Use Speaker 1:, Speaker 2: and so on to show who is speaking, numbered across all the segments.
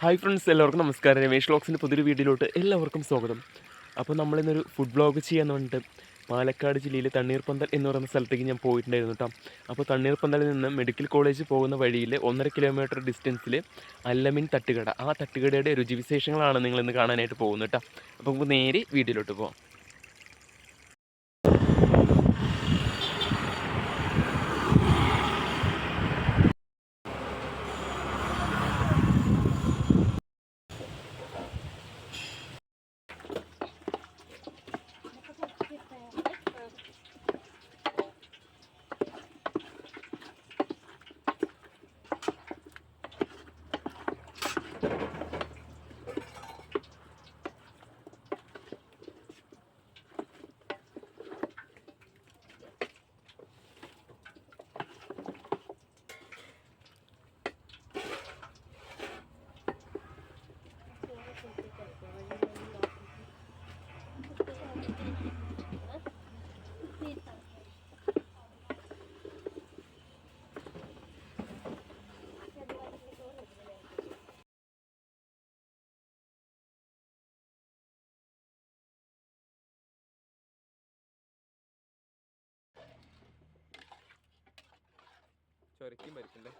Speaker 1: Hi friends എല്ലാവർക്കും നമസ്കാരം. രമേഷ് വ്ളോഗ്സിന്റെ പുതിയൊരു വീഡിയോയിലോട്ട് എല്ലാവർക്കും സ്വാഗതം. അപ്പോൾ നമ്മളിന്നൊരു ഫുഡ് ബ്ലോഗ് ചെയ്യാൻ വേണ്ടിയിട്ട് പാലക്കാട് ജില്ലയിലെ തണ്ണീർപ്പന്തൽ എന്ന് പറയുന്ന സ്ഥലത്തേക്ക് ഞാൻ പോയിട്ടുണ്ടായിരുന്നു കേട്ടോ അപ്പോൾ തണ്ണീർപ്പന്തലിൽ നിന്ന് മെഡിക്കൽ കോളേജ് പോകുന്ന വഴിയിൽ ഒന്നര കിലോമീറ്റർ ഡിസ്റ്റൻസിൽ അല്ലമിൻ തട്ടുകട. ആ തട്ടുകടയുടെ രുചിവിശേഷങ്ങളാണ് നിങ്ങൾ ഇന്ന് കാണാനായിട്ട് പോകുന്നത് കേട്ടോ അപ്പോൾ നമുക്ക് നേരെ വീഡിയോയിലോട്ട് പോകാം ചൊരക്കും പരിക്കണ്ടേ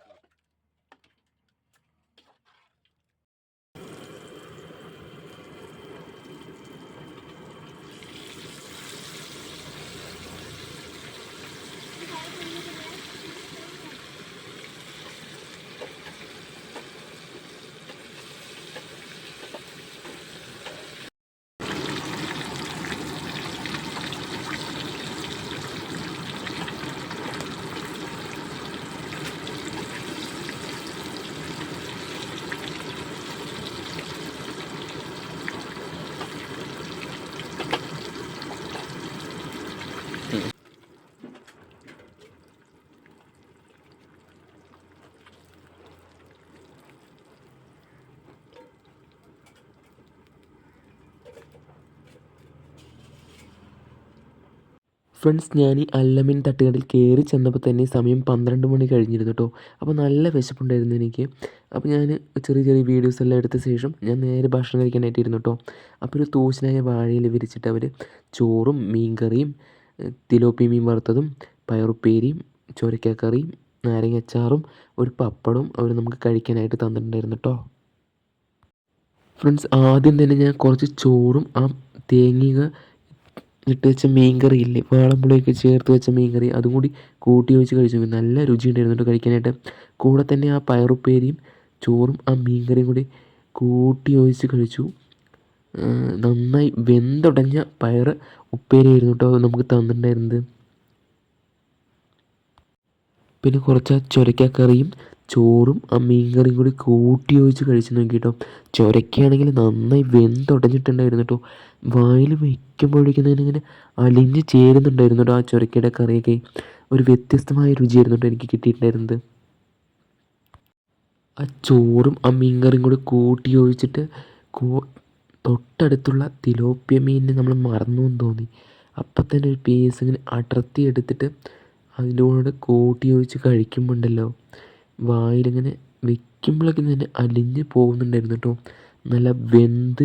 Speaker 1: ഫ്രണ്ട്സ് ഞാൻ ഈ അല്ലമിൻ തട്ടുകടയിൽ കയറി ചെന്നപ്പോൾ തന്നെ സമയം പന്ത്രണ്ട് മണി കഴിഞ്ഞിരുന്നു കേട്ടോ അപ്പോൾ നല്ല വിശപ്പുണ്ടായിരുന്നു എനിക്ക്. അപ്പോൾ ഞാൻ ചെറിയ ചെറിയ വീഡിയോസ് എല്ലാം എടുത്ത ശേഷം ഞാൻ നേരെ ഭക്ഷണം കഴിക്കാനായിട്ട് ഇരുന്നു കേട്ടോ അപ്പോൾ ഒരു തൂശനായ വാഴയിൽ വിരിച്ചിട്ട് അവർ ചോറും മീൻകറിയും തിലോപ്പി മീൻ വറുത്തതും പയറുപ്പേരിയും ചോരക്കാക്കറിയും നാരങ്ങ അച്ചാറും ഒരു പപ്പടവും അവർ നമുക്ക് കഴിക്കാനായിട്ട് തന്നിട്ടുണ്ടായിരുന്നു കേട്ടോ ഫ്രണ്ട്സ് ആദ്യം തന്നെ ഞാൻ കുറച്ച് ചോറും ആ തേങ്ങ ഇട്ട് വെച്ച മീൻ കറി ഇല്ലേ? വാളമ്പുളിയൊക്കെ ചേർത്ത് വെച്ച മീൻകറി. അതും കൂടി കൂട്ടി വെച്ച് കഴിച്ചു. നല്ല രുചി ഉണ്ടായിരുന്നു കഴിക്കാനായിട്ട്. കൂടെ തന്നെ ആ പയറുപ്പേരിയും ചോറും ആ മീൻ കറിയും കൂടി കൂട്ടി ഒഴിച്ച് കഴിച്ചു. നന്നായി വെന്തുടഞ്ഞ പയർ ഉപ്പേരിയായിരുന്നു കേട്ടോ നമുക്ക് തന്നിട്ടുണ്ടായിരുന്നത്. പിന്നെ കുറച്ച് ചുരക്കക്കറിയും ചോറും ആ മീൻകറിയും കൂടി കൂട്ടി ഒഴിച്ച് കഴിച്ച് നോക്കി കേട്ടോ നന്നായി വെന്തുടഞ്ഞിട്ടുണ്ടായിരുന്നു കേട്ടോ വായിൽ വയ്ക്കുമ്പോഴേക്കും തന്നെ ഇങ്ങനെ അലിഞ്ഞ് ചേരുന്നുണ്ടായിരുന്നു കേട്ടോ ആ ചുരക്കയുടെ കറിയൊക്കെ. ഒരു വ്യത്യസ്തമായ രുചിയായിരുന്നു കേട്ടോ എനിക്ക് കിട്ടിയിട്ടുണ്ടായിരുന്നത്. ആ ചോറും ആ മീൻകറിയും കൂടി കൂട്ടി ഒഴിച്ചിട്ട് തൊട്ടടുത്തുള്ള തിലോപ്പിയ മീനിനെ നമ്മൾ മറന്നു എന്ന് തോന്നി. അപ്പം തന്നെ ഒരു പീസ് ഇങ്ങനെ അടർത്തി എടുത്തിട്ട് അതിന്റെ കൂടെ കൂട്ടി ഒഴിച്ച് കഴിക്കുമ്പോണ്ടല്ലോ. വായിലിങ്ങനെ വെക്കുമ്പോഴൊക്കെ തന്നെ അലിഞ്ഞ് പോകുന്നുണ്ടായിരുന്നു കേട്ടോ നല്ല വെന്ത്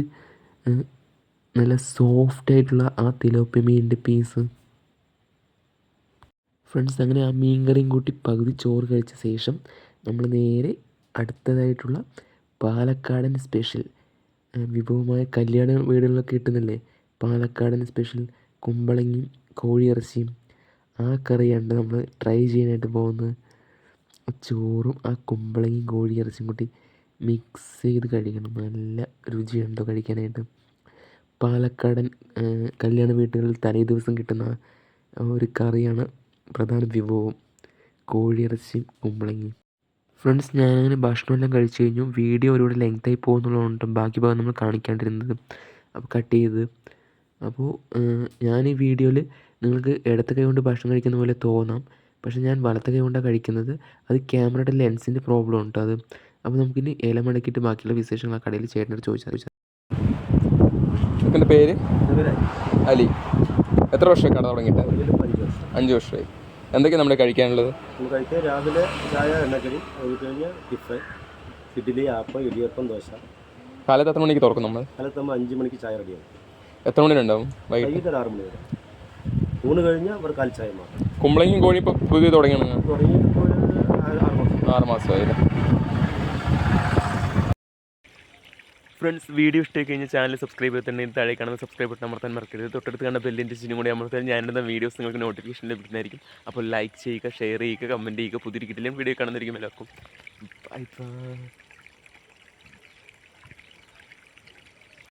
Speaker 1: നല്ല സോഫ്റ്റ് ആയിട്ടുള്ള ആ തിലോപ്പിയ മീനിന്റെ പീസ് ഫ്രണ്ട്സ് അങ്ങനെ ആ മീൻ കറിയും കൂട്ടി പകുതി ചോറ് കഴിച്ച ശേഷം നമ്മൾ നേരെ അടുത്തതായിട്ടുള്ള പാലക്കാടൻ സ്പെഷ്യൽ വിഭവമായ കല്യാണ വീടുകളിലൊക്കെ കിട്ടുന്നില്ലേ? പാലക്കാടൻ സ്പെഷ്യൽ കുമ്പളങ്ങിയും കോഴിയിറച്ചിയും ആ കറിയാണ് നമ്മൾ ട്രൈ ചെയ്യാനായിട്ട് പോകുന്നത്. ചോറും ആ കുമ്പളങ്ങിയും കോഴിയിറച്ചിയും കൂട്ടി മിക്സ് ചെയ്ത് കഴിക്കണം. നല്ല രുചിയുണ്ടോ കഴിക്കാനായിട്ട്? പാലക്കാടൻ കല്യാണ വീടുകളിൽ തലേ ദിവസം കിട്ടുന്ന ഒരു കറിയാണ് പ്രധാന വിഭവം. കോഴിയിറച്ചിയും കുമ്പളങ്ങയും. ഫ്രണ്ട്സ് ഞാനങ്ങനെ ഭക്ഷണമെല്ലാം കഴിച്ചു കഴിഞ്ഞു. വീഡിയോ ഒരുപാട് ലെങ്തായി പോകുന്നുള്ളതുകൊണ്ട് ബാക്കി ഭാഗം നമ്മൾ കാണിക്കാണ്ടിരുന്നത്. അപ്പോൾ കട്ട് ചെയ്ത്. അപ്പോൾ ഞാൻ ഈ വീഡിയോയിൽ നിങ്ങൾക്ക് ഇടത്ത് കൈ കൊണ്ട് ഭക്ഷണം കഴിക്കുന്ന പോലെ തോന്നാം. പക്ഷേ ഞാൻ വലത്തെ കൈ കൊണ്ടാണ് കഴിക്കുന്നത്. അത് ക്യാമറയുടെ ലെൻസിന്റെ പ്രോബ്ലം ഉണ്ട്. അത് അപ്പോൾ നമുക്കിനി ഏലം മടക്കിയിട്ട് ബാക്കിയുള്ള വിശേഷങ്ങൾ ആ കടയിൽ ചേട്ടനോട് ചോദിച്ചാൽ
Speaker 2: ചോദിച്ചാൽ പേര്? അലി. എത്ര വർഷമായി കട തുടങ്ങിയിട്ട്? അഞ്ച് വർഷമായി. എന്തൊക്കെയാണ് നമ്മുടെ കഴിക്കാനുള്ളത്?
Speaker 3: രാവിലെ ചായ എണ്ണക്കടി അത് കഴിഞ്ഞ് ടിഫൻ ഇഡ്ഡലി ആപ്പം ഇടിയപ്പം ദോശ.
Speaker 2: കാലത്ത് എത്ര മണിക്ക് തുറക്കും നമ്മൾ?
Speaker 3: കാലത്ത് നമ്മൾ അഞ്ച് മണിക്ക് ചായ റെഡിയാവും
Speaker 2: എത്ര മണി ഉണ്ടാവും വൈകിട്ട്?
Speaker 3: ആറ് മണി വരെ. ഊണ് കഴിഞ്ഞാൽ അവർ കാൽ ചായ മാത്രം.
Speaker 2: കുമ്പളങ്ങയും കോഴി ഇപ്പോൾ പുതിയ തുടങ്ങിയാണ്.
Speaker 3: ആറ്
Speaker 2: മാസമായില്ലേ?
Speaker 4: ഫ്രണ്ട്സ് വീഡിയോ ഇഷ്ടമായി കഴിഞ്ഞാൽ ചാനൽ സബ്സ്ക്രൈബ് ചെയ്തിട്ടുണ്ടെങ്കിൽ താഴെ കാണുന്ന സബ്സ്ക്രൈബ് ബട്ടൺ അമർത്താൻ മറക്കരുത്. തൊട്ടടുത്ത് കണ്ട ബെല്ലിന്റെ ചിഹ്നം കൂടി അമർത്താൻ ഞാനിടുന്ന വീഡിയോസ് നിങ്ങൾക്ക് നോട്ടിഫിക്കേഷൻ ലഭിക്കുന്നതായിരിക്കും. അപ്പോൾ ലൈക്ക് ചെയ്യുക ഷെയർ ചെയ്യുക കമന്റ് ചെയ്യുക പുതിയ കിട്ടിലും വീഡിയോ കാണുന്നതായിരിക്കും എല്ലാവർക്കും. Bye bye